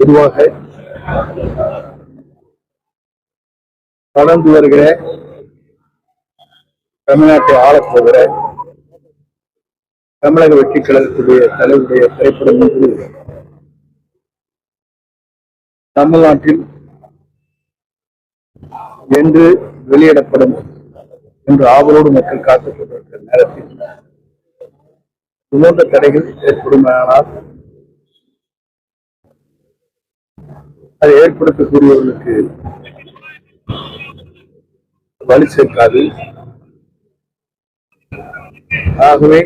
பொதுவாக கடந்து வருகிற தமிழ்நாட்டை ஆளப்போகிற தமிழக வெற்றி கழகத்துடைய தலைவருடைய திரைப்படம் என்று தமிழ்நாட்டில் என்று வெளியிடப்படும் என்று ஆவலோடு மக்கள் காத்துக் கொண்டிருக்கிற நேரத்தில் இது தடைகள் ஏற்படுமானால் அதை ஏற்படுத்தக்கூடியவர்களுக்கு வலி சேர்க்காது. ஆகவே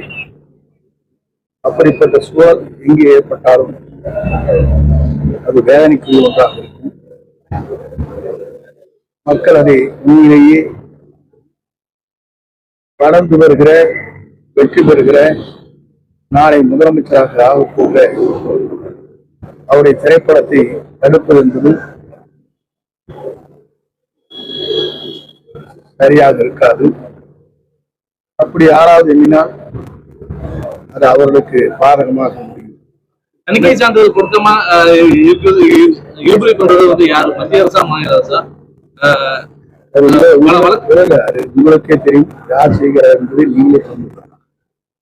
அப்படிப்பட்ட சூழல் எங்கே ஏற்பட்டாலும் அது வேதனைக்கு ஒன்றாக இருக்கும். மக்கள் அதை உண்மையிலேயே வளர்ந்து வருகிற வெற்றி பெறுகிற நாளை முதலமைச்சராக ஆகக்கூட அவருடைய திரைப்படத்தை தடுப்பது என்பது சரியாக இருக்காது. அப்படி யாராவது எண்ணினால் அது அவர்களுக்கு பாதகமாக முடியும். தணிக்கை சான்றிதழ் இருக்குது இருபது பண்றது வந்து யாரு? மத்திய அரசா மாநில அரசா? உங்களுக்கே தெரியும். யார் செய்கிறார் என்பதை நீங்களே சொல்லுங்க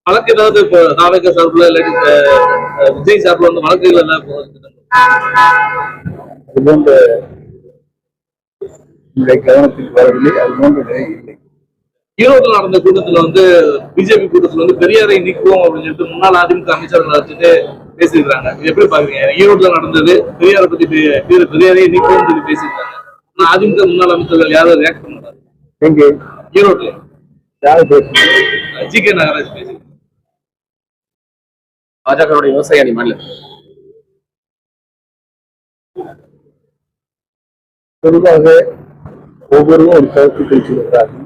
வழக்கு ஏதாவது இப்போ தாவேக சார்பில் இல்லாட்டி விஜய் சார்பில் வந்து வழக்குகள் எல்லாம் போகுது. அது போன்ற உங்களுடைய கவனத்துக்கு வரவில்லை. அது போன்ற நிலை இல்லை. ஈரோட்டில் நடந்த கூட்டத்துல வந்து பிஜேபி கூட்டத்துல வந்து பெரியாரை நீக்குவோம் அப்படின்னு சொல்லிட்டு முன்னாள் அதிமுக அமைச்சர்களை வச்சுட்டு பேசியிருக்காங்க எப்படி பாக்குறீங்க? ஈரோட்டில் நடந்தது பெரியாரை பத்தி பெரியாரை நீக்குவோம் சொல்லி பேசியிருக்காங்க. ஆனா அதிமுக முன்னாள் அமைச்சர்கள் யாரும் ரியாக்ட் பண்ணாங்க எங்கே? ஈரோட்டில். யார் பேசுறது? ஜி கே நாகராஜ் பேசி பாஜகவுடைய விவசாய அணி மாநில. பொதுவாக ஒவ்வொருவரும் ஒரு கருத்து பேசியிருக்கிறார்கள்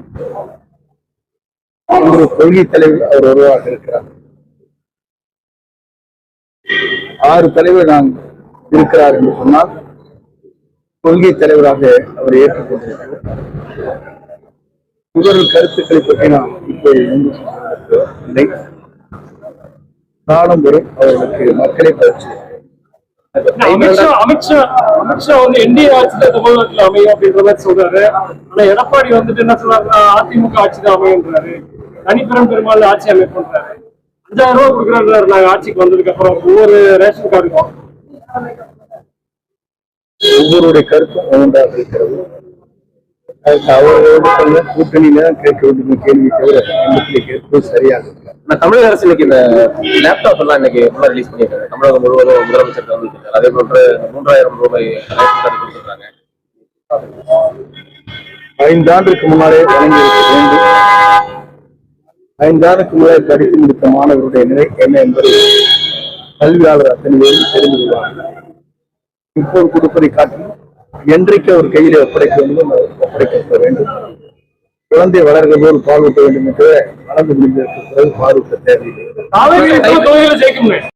ஒரு கொள்கை தலைவர் அவர் ஒருவராக இருக்கிறார். ஆறு தலைவர் நான் இருக்கிறார் என்று சொன்னால் கொள்கை தலைவராக அவர் ஏற்றுக்கொண்டிருக்கிறார் இவர்கள் கருத்துக்களை பற்றி நாம் இப்போது இல்லை. காலம் வரும் அவர்களுக்கு மக்களை பயிற்சி. அமித்ஷா அமித்ஷா அமித்ஷா வந்து என்டிஏ ஆட்சியில தமிழ்நாட்டுல அமையும் அப்படின்ற மாதிரி சொல்றாரு. ஆனா எடப்பாடி வந்துட்டு என்ன சொல்றாருன்னா அதிமுக ஆட்சி தான் அமையுன்றாரு தனிப்பெரும் பெருமாள் ஆட்சி அமைப்புன்றாரு. அஞ்சாயிரம் ரூபாய் கொடுக்குறாரு நாங்க ஆட்சிக்கு வந்ததுக்கு அப்புறம். ஒவ்வொரு ரேஷன் கார்டுக்கும். ஒவ்வொருடைய கருத்தும் ஒவ்வொன்றாக இருக்கிறது. அவர்களோடு கூட்டணியில தான் கேட்க வேண்டிய கேள்வி தவிர கேட்பது சரியாக நான் தமிழக அரசு இன்னைக்கு இந்த லேப்டாப் எல்லாம் இன்னைக்கு ஃபுல்லா ரிலீஸ் பண்ணியிருக்காங்க. தமிழகம் முழுவதும் முதலமைச்சர் தந்திருக்காங்க அதே போன்று மூன்றாயிரம் ரூபாய் கொடுத்துருக்காங்க. கார்டு கொடுத்திருக்காங்க ஐந்தாண்டுக்கு முன்னாலே வழங்கி இருக்க வேண்டும். ஐந்தாண்டுக்கு முன்னாலே படித்து முடித்த மாணவருடைய நிலை என்ன என்பதை கல்வியாளர் அத்தனை பேரும் தெரிந்து கொள்வார்கள். இப்போது கொடுப்பதை காட்டி என்றைக்கு அவர் கையிலே ஒப்படைக்க வேண்டும் ஒப்படைக்க வேண்டும். குழந்தை வளர்கிற போது பால் ஊட்ட வேண்டும் என்று வளர்ந்து முடிந்ததற்கு பிறகு பால் ஊட்ட தேவையில்லை